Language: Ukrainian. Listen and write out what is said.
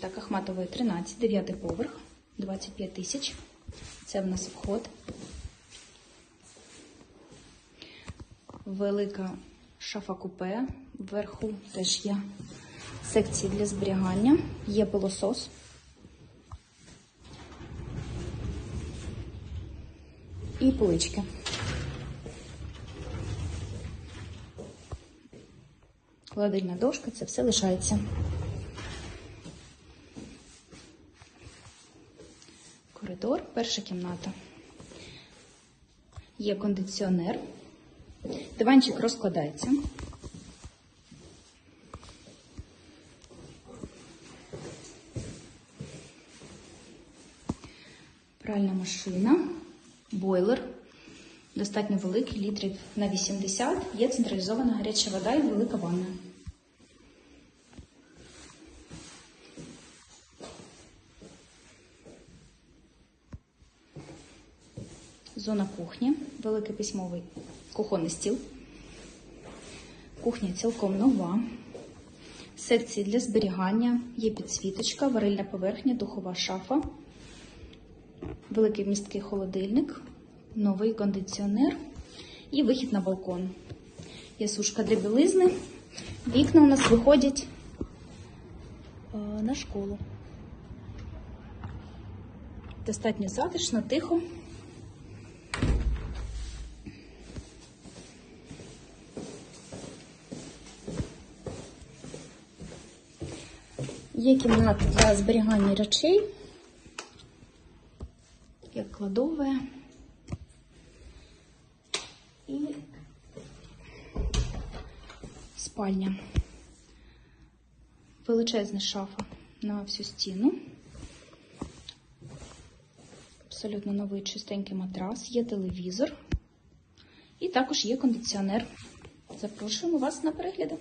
Так, Ахматової 13, 9 поверх, 25 тисяч. Це в нас вход. Велика шафа купе. Вверху теж є секції для зберігання. Є пилосос. І полички. Холодильна дошка, це все лишається. Коридор, перша кімната. Є кондиціонер. Диванчик розкладається. Пральна машина, бойлер. Достатньо великий, літрів на 80. Є централізована гаряча вода і велика ванна. Зона кухні, великий письмовий кухонний стіл. Кухня цілком нова. Секції для зберігання, є підсвіточка, варильна поверхня, духова шафа, великий вмісткий холодильник, новий кондиціонер і вихід на балкон. Є сушка для білизни. Вікна у нас виходять е, на школу. Достатньо затишно, тихо. Є кімната для зберігання речей, як кладове і спальня. Величезна шафа на всю стіну. Абсолютно новий чистенький матрас, є телевізор і також є кондиціонер. Запрошуємо вас на перегляди.